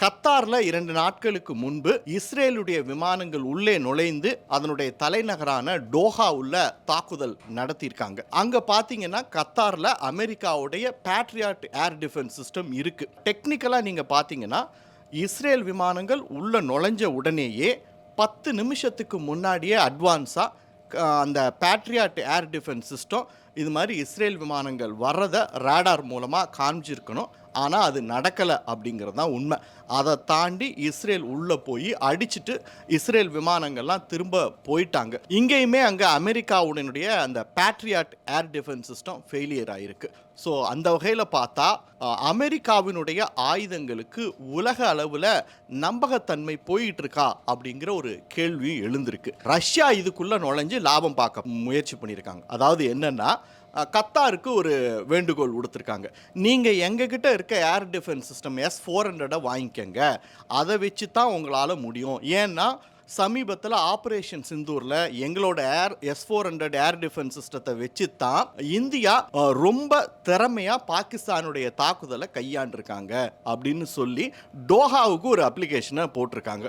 கத்தாரில் இரண்டு நாட்களுக்கு முன்பு இஸ்ரேலுடைய விமானங்கள் உள்ளே நுழைந்து அதனுடைய தலைநகரான டோஹா உள்ள தாக்குதல் நடத்தியிருக்காங்க. அங்கே பார்த்தீங்கன்னா கத்தாரில் அமெரிக்காவுடைய பேட்ரியாட் ஏர் டிஃபென்ஸ் சிஸ்டம் இருக்குது டெக்னிக்கலாக நீங்கள் பார்த்தீங்கன்னா இஸ்ரேல் விமானங்கள் உள்ள நுழைஞ்ச உடனேயே பத்து நிமிஷத்துக்கு முன்னாடியே அட்வான்ஸாக அந்த பேட்ரியாட் ஏர் டிஃபென்ஸ் சிஸ்டம் இது மாதிரி இஸ்ரேல் விமானங்கள் வர்றதை ரேடார் மூலமாக காமிச்சிருக்கணும். ஆனால் அது நடக்கலை அப்படிங்கிறது தான் உண்மை. அதை தாண்டி இஸ்ரேல் உள்ளே போய் அடிச்சிட்டு இஸ்ரேல் விமானங்கள்லாம் திரும்ப போயிட்டாங்க. இங்கேயுமே அங்கே அமெரிக்காவுடனுடைய அந்த Patriot air defence system failure ஆகிருக்கு ஸோ அந்த வகையில் பார்த்தா அமெரிக்காவினுடைய ஆயுதங்களுக்கு உலக அளவில் நம்பகத்தன்மை போயிட்டு இருக்கா அப்படிங்கிற ஒரு கேள்வி எழுந்திருக்கு. ரஷ்யா இதுக்குள்ளே நுழைஞ்சு லாபம் பார்க்க முயற்சி பண்ணியிருக்காங்க. அதாவது என்னென்னா கத்தாருக்கு ஒரு வேண்டுகோள் கொடுத்துருக்காங்க நீங்கள் எங்ககிட்ட இருக்க air defence system S four ஹண்ட்ரடை வாங்கிக்கங்க. அதை வச்சு தான் உங்களால் முடியும். ஏன்னா சமீபத்தில் ஆப்ரேஷன் சிந்தூரில் எங்களோட air S four hundred air defence சிஸ்டத்தை வச்சு தான் இந்தியா ரொம்ப திறமையாக பாகிஸ்தானுடைய தாக்குதலை கையாண்டிருக்காங்க அப்படின்னு சொல்லி டோஹாவுக்கு ஒரு அப்ளிகேஷனை போட்டிருக்காங்க.